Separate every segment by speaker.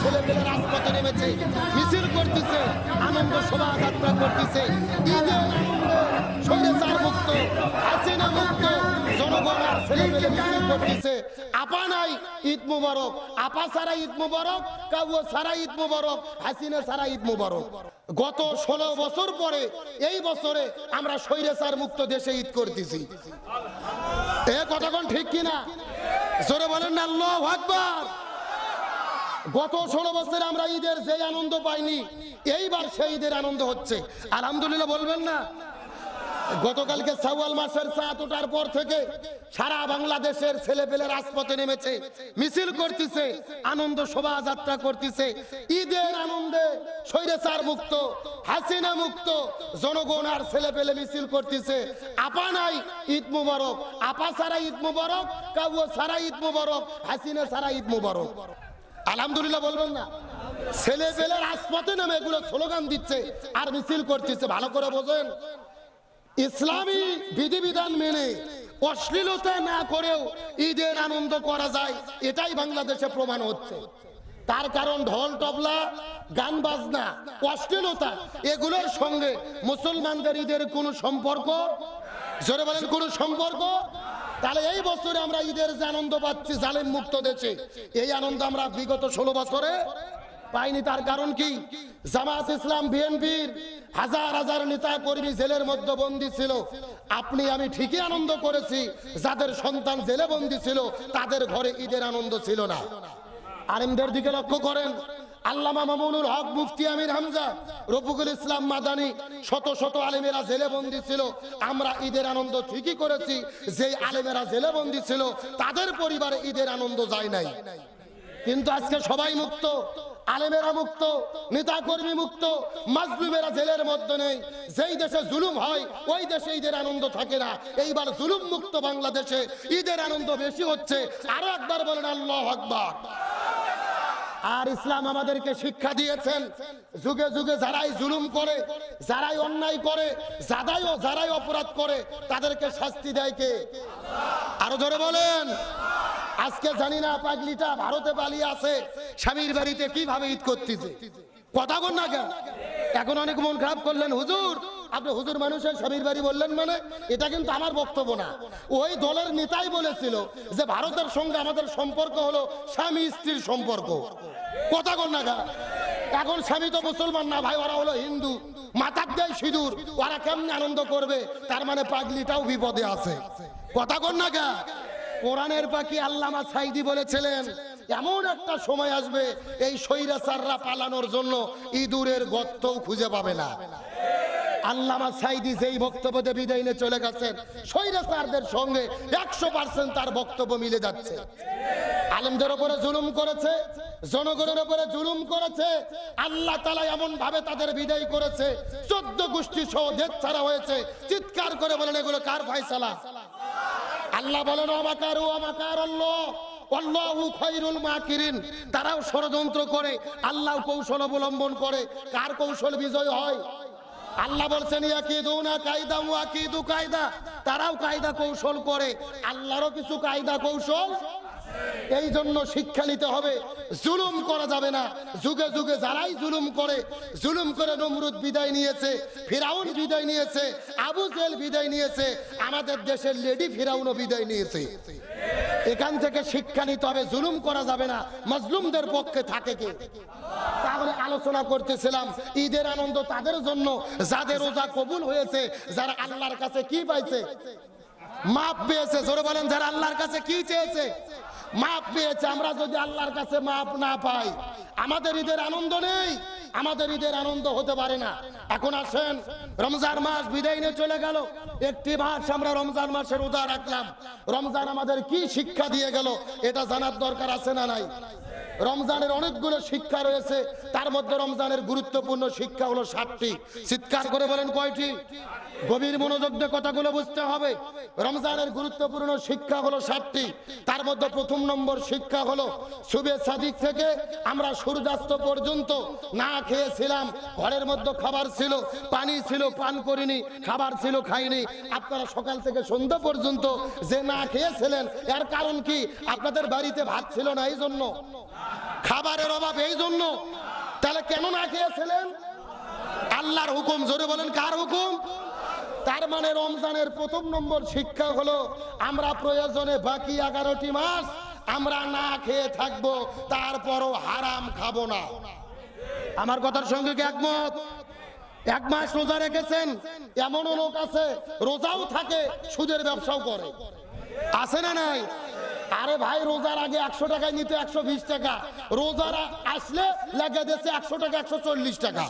Speaker 1: ছেলেপেলে রাজপথে নেমেছে, মিছিল করতেছে, আনন্দ শোভাযাত্রা করতেছে। গত ষোলো বছর পরে এই বছরে আমরা স্বৈরাচার মুক্ত দেশে ঈদ করতেছি। এ কথাক্ষণ ঠিক কিনা? জোরে বলেন না গত ষোলো বছরে আমরা ঈদের যে আনন্দ পাইনি, এইবার সেই ঈদের আনন্দ হচ্ছে। আলহামদুলিল্লাহ বলবেন না? গতকালকে সাওয়াল মাসের চাঁদ ওঠার পর থেকে সারা বাংলাদেশের ছেলেপেলে রাজপথে নেমেছে, মিছিল করতেছে, আনন্দ শোভাযাত্রা করতেছে। ঈদের আনন্দে স্বৈরাচার মুক্ত, হাসিনা মুক্ত, জনগণ আর ছেলেপেলে মিছিল করতেছে। আপা নাই ঈদ মুবারক, আপা সারা ঈদ মুবারক কাবু সারা ঈদ মুবারক, হাসিনা সারা ঈদ মুবারক। আলহামদুলিল্লাহ বলবেন না। ছেলে পেলে রাজপথে নামে এগুলো স্লোগান দিচ্ছে আর মিছিল করতেছে, ভালো করে বোঝেন। ইসলামী বিধিবিধান মেনে অশ্লীলতা না করেও ঈদের আনন্দ করা যায়, এটাই বাংলাদেশে প্রমাণ হচ্ছে। তার কারণ ঢোল তবলা গান, বাজনা, অশ্লীলতা, এগুলোর সঙ্গে মুসলমানদের ঈদের কোনো সম্পর্ক? জোরে বলেন, কোনো সম্পর্ক? তাহলে এই বছরে আমরা ঈদের যে আনন্দ পাচ্ছি, জালেম মুক্ত দেশে, এই আনন্দ আমরা বিগত ষোলো বছরে পাইনি। তার কারণ কি? জামাত ইসলাম, বিএনপির হাজার হাজার নেতা কর্মী জেলের মধ্যে বন্দী ছিল। আপনি, আমি ঠিকই আনন্দ করেছি, যাদের সন্তান জেলে বন্দী ছিল, তাদের ঘরে ঈদের আনন্দ ছিল না। আরেমদের দিকে লক্ষ্য করেন আল্লামা মামুনুল হক মুফতি আমির হামজা, রফিকুল ইসলাম মাদানি, শত শত আলেমেরা জেলে বন্দী ছিল। আমরা ঈদের আনন্দ ঠিকই করেছি যে আলেমেরা জেলে বন্দী ছিল, তাদের পরিবারে ঈদের আনন্দ যায় নাই। কিন্তু আজকে সবাই মুক্ত, আলেমেরা মুক্ত নেতা কর্মী মুক্ত, মাজলুমেরা জেলের মধ্যে নেই। যেই দেশে জুলুম হয়, ওই দেশে ঈদের আনন্দ থাকে না। এইবার জুলুম মুক্ত বাংলাদেশে ঈদের আনন্দ বেশি হচ্ছে। আরও একবার বলেন, আল্লাহ আকবার। আর ইসলাম আমাদেরকে শিক্ষা দিয়েছেন। যুগে যুগে যারাই জুলুম করে, যারাই অন্যায় করে, যারাই যারাই অপরাধ করে, তাদেরকে শাস্তি দেয় কে? আরও ধরে বলেন। আজকে জানি না পাগলিটা ভারতে পালিয়ে আছে, স্বামীর বাড়িতে কীভাবে ঈদ করতেছে? কথা বল না কেন? এখন অনেক মন খারাপ করলেন হুজুর। আপনি হুজুর মানুষের স্বামীর বাড়ি বললেন মানে? এটা কিন্তু আমার বক্তব্য না। ওই দলের নেতাই বলেছিল যে ভারতের সঙ্গে আমাদের সম্পর্ক হলো স্বামী স্ত্রীর সম্পর্ক। কথা কর না? এখন স্বামী তো মুসলমান না, ভাই, ওরা হলো হিন্দু। মাথার দেয় সিঁদুর, ওরা কেমনি আনন্দ করবে? তার মানে পাগলিটাও বিপদে আছে। কথা কর না গা। কোরআনের পাখি আল্লামা সাইদি বলেছিলেন, এমন একটা সময় আসবে, এই স্বৈরাচাররা পালানোর জন্য ইঁদুরের গর্তও খুঁজে পাবে না। আল্লামা সাইদি যেই বক্তব্যতে বিদায় নিয়ে চলে গেছেন স্বৈরাচারদের সঙ্গে একশো পার্সেন্ট তার বক্তব্য মিলে যাচ্ছে। আলেমদের উপরে জুলুম করেছে, জনগণের উপরে জুলুম করেছে, আল্লাহ তালা এমন ভাবে তাদের বিদায় করেছে, চোদ্দ গোষ্ঠী সহ দেশ ছাড়া হয়েছে, চিৎকার করে বলেন, এগুলো কার ফাইসালা আল্লাহ বলেন আমাকার ও আমাকার মাকিরিন। তারাও ষড়যন্ত্র করে, আল্লাহ কৌশল অবলম্বন করে। কার কৌশল বিজয় হয়? আল্লাহ বলছেন কায়দা কায়দা। তারাও কায়দা কৌশল করে। আল্লাহরও কিছু কায়দা কৌশল এই জন্য শিক্ষা নিতে হবে। জুলুম করা যাবে না। যুগে যুগে যারাই জুলুম করে জুলুম করে নমরুদ বিদায় নিয়েছে, ফিরাউন বিদায় নিয়েছে, আবু জেল বিদায় নিয়েছে, আমাদের দেশের লেডি ফিরাউনও বিদায় নিয়েছে। এখান থেকে শিক্ষা নিতে হবে, জুলুম করা যাবে না, মজলুমদের পক্ষে থাকে কে? তাহলে আলোচনা করতেছিলাম, ঈদের আনন্দ তাদের জন্য, যাদের রোজা কবুল হয়েছে, যারা আল্লাহর কাছে কি পাইছে? মাপ পেয়েছে, জোরে বলেন, যারা আল্লাহর কাছে কি চেয়েছে? মাপ পেয়েছে, আমরা যদি আল্লাহর কাছে মাপ না পাই, আমাদের ঈদের আনন্দ নেই। আমাদের ঈদের আনন্দ হতে পারে না। এখন আসেন, রমজান মাস বিদায় নিয়ে চলে গেল। একটি মাস আমরা রমজান মাসের উদা রাখলাম। রমজান আমাদের কি শিক্ষা দিয়ে গেল, এটা জানার দরকার আছে না নাই? রমজানের অনেকগুলো শিক্ষা রয়েছে। তার মধ্যে রমজানের গুরুত্বপূর্ণ শিক্ষা হলো সাতটি। চিৎকার করে বলেন কয়টি? গভীর মনোযোগ দিয়ে কথাগুলো বুঝতে হবে। রমজানের গুরুত্বপূর্ণ শিক্ষা হলো সাতটি। তার মধ্যে প্রথম নম্বর শিক্ষা হলো শুভে সাদিক থেকে আমরা সূর্যাস্ত পর্যন্ত না খেয়েছিলাম। ঘরের মধ্যে খাবার ছিল, পানি ছিল, পান করিনি, খাবার ছিল, খাইনি। আপনারা সকাল থেকে সন্ধ্যা পর্যন্ত যে না খেয়েছিলেন, এর কারণ কি? আপনাদের বাড়িতে ভাত ছিল না এই জন্য খাবারের অভাব এই জন্য। তাহলে কেন না খেয়েছিলেন? আল্লাহর হুকুম, জোরে বলেন, কার হুকুম? তার মানে রমজানের প্রথম নম্বর শিক্ষা হলো, আমরা প্রয়োজনে বাকি এগারোটি মাস আমরা না খেয়ে থাকব, তারপরও হারাম খাব না। আমার কথার সঙ্গে কি একমত? এক মাস রোজা রেখেছেন, এমনও লোক আছে, রোজাও থাকে, সুদের ব্যবসাও করে। আছে না নাই? আরে ভাই, রোজার আগে একশো টাকায় নিতে একশো বিশ টাকা। রোজার আসলে লেগে দিয়েছে একশো টাকা, একশো চল্লিশ টাকা।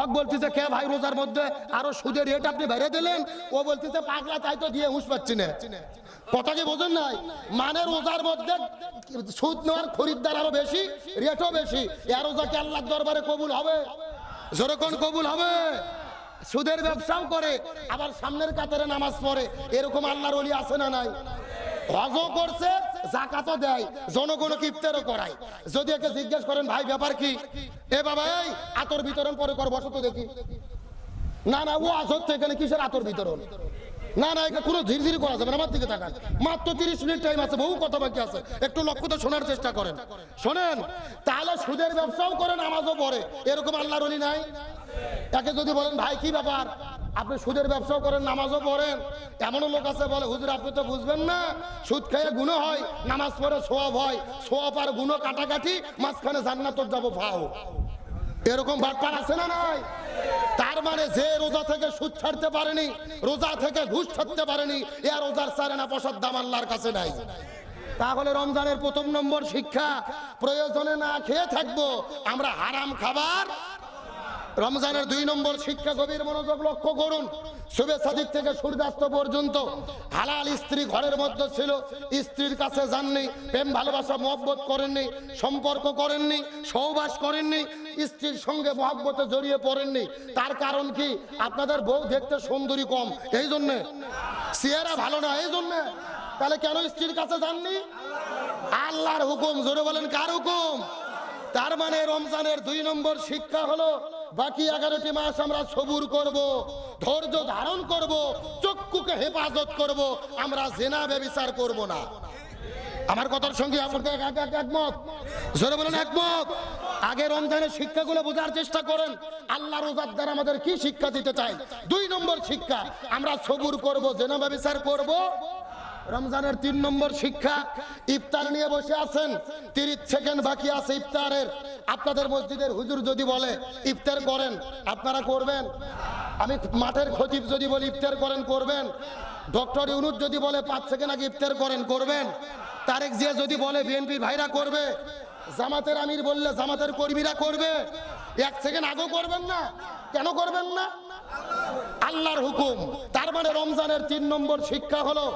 Speaker 1: ওক বলতেছে, কে ভাই রোজার মধ্যে আরও সুদের রেট আপনি বেড়ে দিলেন? ও বলতেছে, পাগলা, তাই তো দিয়ে হুঁশ পাচ্ছি না। কথা কি বোঝেন নাই? মানে রোজার মধ্যে সুদ নেওয়ার খরিদ্দার আরও বেশি রেটও বেশি। এ রোজা কি আল্লাহর দরবারে কবুল হবে? জোরকন কবুল হবে? সুদের ব্যবসাও করে, আবার সামনের কাতারে নামাজ পড়ে। এরকম আল্লাহর ওলি আছে না নাই? হজও করছে, জাকাতও দেয় জনগণকে ইফতারও করায়। যদি একে জিজ্ঞেস করেন, ভাই, ব্যাপার কি? এ বাবা, এই আতর বিতরণ পরে কর বসো তো দেখি। না না, ও আসত এখানে কিসের আতর বিতরণ? না না এটা কোনো ধীর করা যাবে না, আমার দিকে তাকান। মাত্র তিরিশ মিনিট টাইম আছে, বহু কথা বাকি আছে, একটু লক্ষ্যতে শোনার চেষ্টা করেন। শোনেন, তাহলে সুদের ব্যবসাও করেন নামাজও পড়ে, এরকম আল্লাহর নাই? তাকে যদি বলেন, ভাই, কি ব্যাপার? আপনি সুদের ব্যবসাও করেন, নামাজও পড়েন। এমনও লোক আছে, বলে, হুজুর, আপনি তো বুঝবেন না, সুদ খেয়ে গুণো হয়, নামাজ পড়ে সোয়াব হয়, সোয়াব আর গুণো কাটাকাটি, মাঝখানে জান্নাতর যাব, ফাও। এরকম বাটপার আছে না নাই? তার মানে যে রোজা থেকে সুদ ছাড়তে পারেনি, রোজা থেকে ঘুষ ছাড়তে পারেনি, এ রোজার সারে না পয়সার দাম আল্লাহর কাছে নাই। তাহলে রমজানের প্রথম নম্বর শিক্ষা, প্রয়োজনে না খেয়ে থাকব, আমরা হারাম খাবার রমজানের দুই নম্বর শিক্ষা গভীর মনোযোগ লক্ষ্য করুন। শুভেচ্ছা দিক থেকে সূর্যাস্ত পর্যন্ত হালাল স্ত্রী ঘরের মধ্যে ছিল। স্ত্রীর কাছে যাননি, প্রেম, ভালোবাসা, মহব্বত করেননি, সম্পর্ক করেননি, সহবাস করেননি, স্ত্রীর সঙ্গে মহব্বতে জড়িয়ে পড়েননি। তার কারণ কি? আপনাদের বউ দেখতে সুন্দরী কম। এই জন্যে। চেহারা ভালো না, এই জন্যে। তাহলে কেন স্ত্রীর কাছে যাননি? আল্লাহর হুকুম, জোরে বলেন, কার হুকুম? তার মানে রমজানের দুই নম্বর শিক্ষা হলো বাকি এগারোটি মাস আমরা সবুর করব, ধৈর্য ধারণ করব, চক্ষুকে হেফাজত করব, আমরা জেনা ব্যবিচার করব না। আমার কথার সঙ্গে একমত? বলেন, একমত? আগে রমজানের শিক্ষাগুলো বোঝার চেষ্টা করেন। আল্লাহ রোজার দ্বারা আমাদের কি শিক্ষা দিতে চাই দুই নম্বর শিক্ষা, আমরা সবুর করব, জেনা ব্যবিচার করব রমজানের তিন নম্বর শিক্ষা, ইফতার নিয়ে বসে আছেন, তিরিশ সেকেন্ড বাকি আছে ইফতারের। আপনাদের মসজিদের হুজুর যদি বলে, ইফতার করেন আপনারা করবেন? আমি মাঠের খতিব যদি বলি, ইফতার করেন, করবেন ডক্টর ইউনুস যদি বলে, পাঁচ সেকেন্ড আগে ইফতার করেন, করবেন তারেক জিয়া যদি বলে, বিএনপির ভাইরা করবে জামাতের আমির বললে, জামাতের কর্মীরা করবে এক সেকেন্ড আগেও করবেন না? কেন করবেন না? আল্লাহর হুকুম। তার মানে রমজানের তিন নম্বর শিক্ষা হলো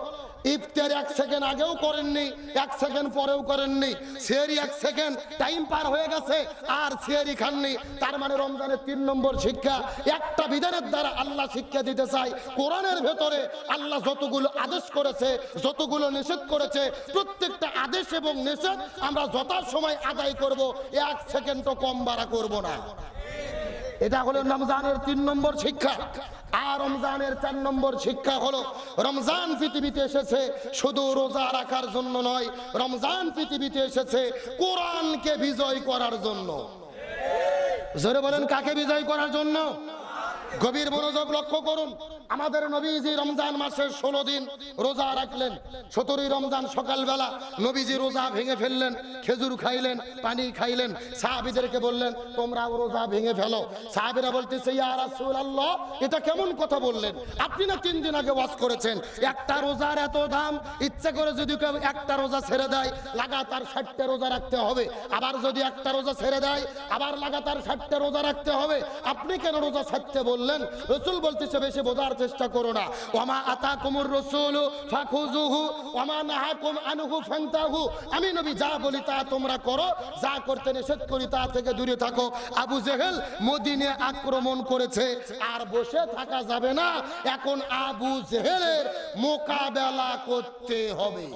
Speaker 1: ইফতার এক সেকেন্ড আগেও করেননি, এক সেকেন্ড পরেও করেননি সিয়ারি এক সেকেন্ড, টাইম পার হয়ে গেছে, আর সিয়ারি খাননি। তার মানে রমজানের তিন নম্বর শিক্ষা, একটা বিধানের দ্বারা আল্লাহ শিক্ষা দিতে চাই কোরআনের ভেতরে আল্লাহ যতগুলো আদেশ করেছে, যতগুলো নিষেধ করেছে, প্রত্যেকটা আদেশ এবং নিষেধ আমরা যথা সময় আদায় করব, এক সেকেন্ডও কম বাড়া করব না। এটা হলো রমজানের তিন নম্বর শিক্ষা। আর রমজানের চার নম্বর শিক্ষা হলো, রমজান পৃথিবীতে এসেছে শুধু রোজা রাখার জন্য নয়, রমজান পৃথিবীতে এসেছে কোরআনকে বিজয় করার জন্য। জোরে বলেন, কাকে বিজয় করার জন্য? গভীর মনোযোগ লক্ষ্য করুন। আমাদের নবীজি রমজান মাসের ষোলো দিন রোজা রাখলেন। সতেরোই রমজান সকালবেলা নবীজি রোজা ভেঙে ফেললেন, খেজুর খাইলেন, পানি খাইলেন। সাহাবিদেরকে বললেন, তোমরাও রোজা ভেঙে ফেলো। সাহাবিরা বলতেছে, ইয়া রাসূলুল্লাহ, এটা কেমন কথা বললেন? আপনি না তিন দিন আগে ওয়াজ করেছেন। একটা রোজার এত দাম, ইচ্ছা করে যদি কেউ একটা রোজা ছেড়ে দেয়, লাগাতার ষাটটা রোজা রাখতে হবে। আবার যদি একটা রোজা ছেড়ে দেয়, আবার লাগাতার ষাটটা রোজা রাখতে হবে। আপনি কেন রোজা ছাড়তে বললেন? রসুল বলতেছে, বেশি বোঝার চেষ্টা করো না। ওমা আতা কুমুর রসুল আমি নবী যা বলি তা তোমরা করো, যা করতে নিষেধ করি তা থেকে দূরে থাকো। আবু জেহেল মদিনে আক্রমণ করেছে, আর বসে থাকা যাবে না। এখন আবু জেহেলের মোকাবেলা করতে হবে।